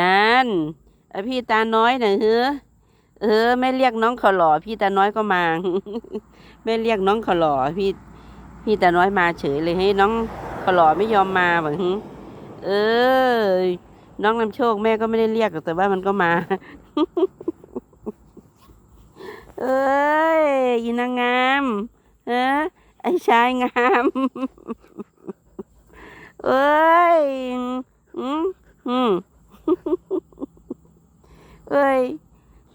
นั่นเอ้ยพี่ตาน้อยน่ะเฮ้อเออแม่เรียกน้องเขาหล่อพี่ตาน้อยก็มาแม่เรียกน้องเขาหล่อพี่ พี่ตาน้อยมาเฉยเลยให้น้องเขาหล่อไม่ยอมมาแบบเออ น้องนำโชคแม่ก็ไม่ได้เรียกหรอกแต่ว่ามันก็มา เอ้ยยินางงามเออไอ้ชายงามเอ้ยอืมอืม เอ้ย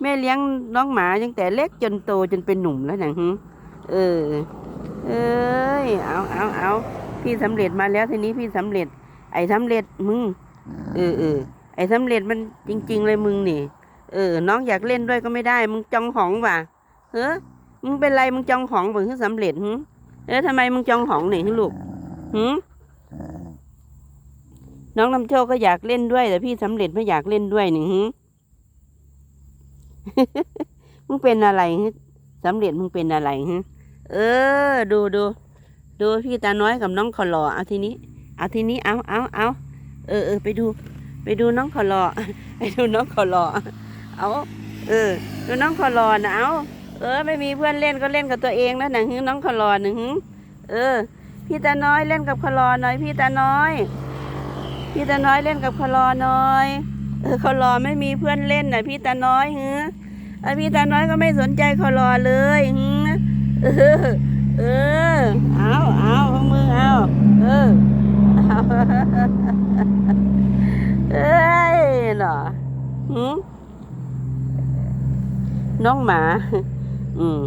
แม่เลี้ยงน้องหมาตั้งแต่เล็กจนโตจนเป็นหนุ่มแล้วนะฮึเออ เอ้ย เอาเอาเอาพี่สำเร็จมาแล้วทีนี้พี่สำเร็จ ไอ้สำเร็จมึง เออเออไอ้สำเร็จมันจริง ๆ เลยมึงนี่ เออ น้องอยากเล่นด้วยก็ไม่ได้ มึงจองของว่ะเฮ้อมึงเป็นไรมึงจองของเบิ่งให้สำเร็จหึเออทำไมมึงจองของหนิลูกหึน้องนำโชคก็อยากเล่นด้วย แต่พี่สำเร็จไม่อยากเล่นด้วยหนึ่งหึ มึงเป็นอะไรหึสำเร็จมึงเป็นอะไรหึเออ ดูดูดูพี่ตาน้อยกับน้องขอหลอเอาทีนี้ เอาทีนี้เอาเอาเอาเออเออไปดู ไปดูน้องขอหลอไปดูน้องขอหลอเอาเออ ดูน้องขอหลอนะเอาเออ ไม่มีเพื่อนเล่นก็เล่นกับตัวเองแล้วนะหึน้องขอหลอหนึ่งเออ พี่ตาน้อยเล่นกับขอหลอหน่อยพี่ตาน้อย พี่ตาน้อยเล่นกับขอหลอหน่อย เออขอหลอไม่มีเพื่อนเล่นน่ะ พี่ตาน้อยหึเอพี่ตาน้อยก็ไม่สนใจขอหลอเลยหึเออเออเอาเอาพวกมึงเอาเออเอาเอ้ยหรอหืมน้องหมา อืม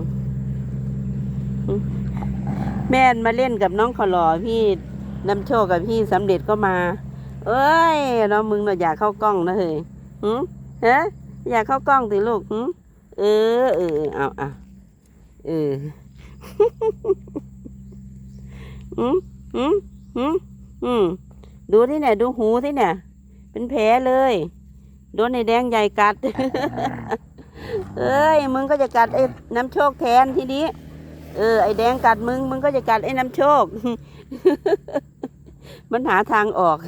แม่มาเล่นกับน้องขอหลอพี่นำโชคกับพี่สำเร็จก็มา เอ้ยน้องมึงน่ะอยากเข้ากล้องนะเฮ้ยหืมฮะอยากเข้ากล้องสิลูกหืมเออเออเอาเอาเอออืมอืมอืมอืมดูที่เนี่ยดูหูที่เนี่ย เป็นแผลเลย โดนไอ้แดงใหญ่กัด เอ้ย มึงก็จะกัดไอ้น้ำโชคแทนทีนี้ เออ ไอ้แดงกัดมึง มึงก็จะกัดไอ้น้ำโชค มันหาทางออก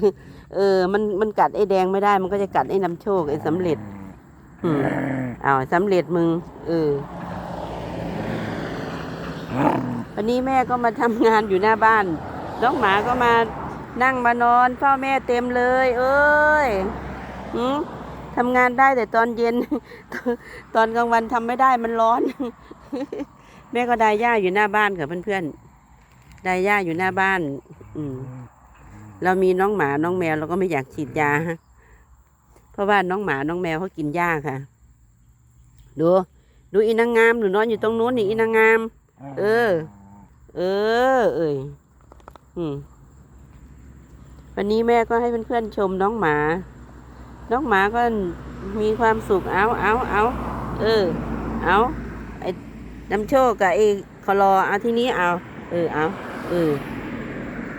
เออ มันมันกัดไอ้แดงไม่ได้ มันก็จะกัดไอ้น้ำโชคไอ้สำเร็จ อืมอ้าวสำเร็จมึง เออ วันนี้แม่ก็มาทำงานอยู่หน้าบ้าน น้องหมาก็มานั่งมานอนเฝ้าแม่เต็มเลย เอ้ยหืมทำงานได้แต่ตอนเย็น ตอนกลางวันทำไม่ได้มันร้อน แม่ก็ได้หญ้าอยู่หน้าบ้านค่ะเพื่อนๆได้หญ้าอยู่หน้าบ้าน อืม เรามีน้องหมาน้องแมวเราก็ไม่อยากฉีดยาเพราะว่าน้องหมาน้องแมวเขากินหญ้าค่ะ ดู ดูอีนางงามหนูนอนอยู่ตรงนู้นนี่อีนางงาม เออ เออ เอ่ยอืมวันนี้แม่ก็ให้เพื่อนๆชมน้องหมา น้องหมาก็มีความสุขเอาเอาเอาเออ เอาไอ้น้ำโชคกับไอ้คอรอเอาที่นี้เอา เออ เอา เออ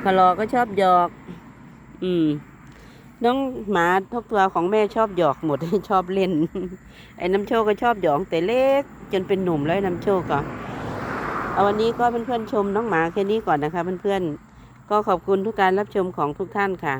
คอรอก็ชอบหยอก อืม น้องหมาทุกตัวของแม่ชอบหยอกหมด ชอบเล่น ไอ้น้ำโชคก็ชอบหยอกแต่เล็ก จนเป็นหนุ่มแล้วน้ำโชคก็เอาวันนี้ก็เพื่อนๆชมน้องหมาแค่นี้ก่อนนะคะเพื่อนๆก็ขอบคุณทุกการรับชมของทุกท่านค่ะ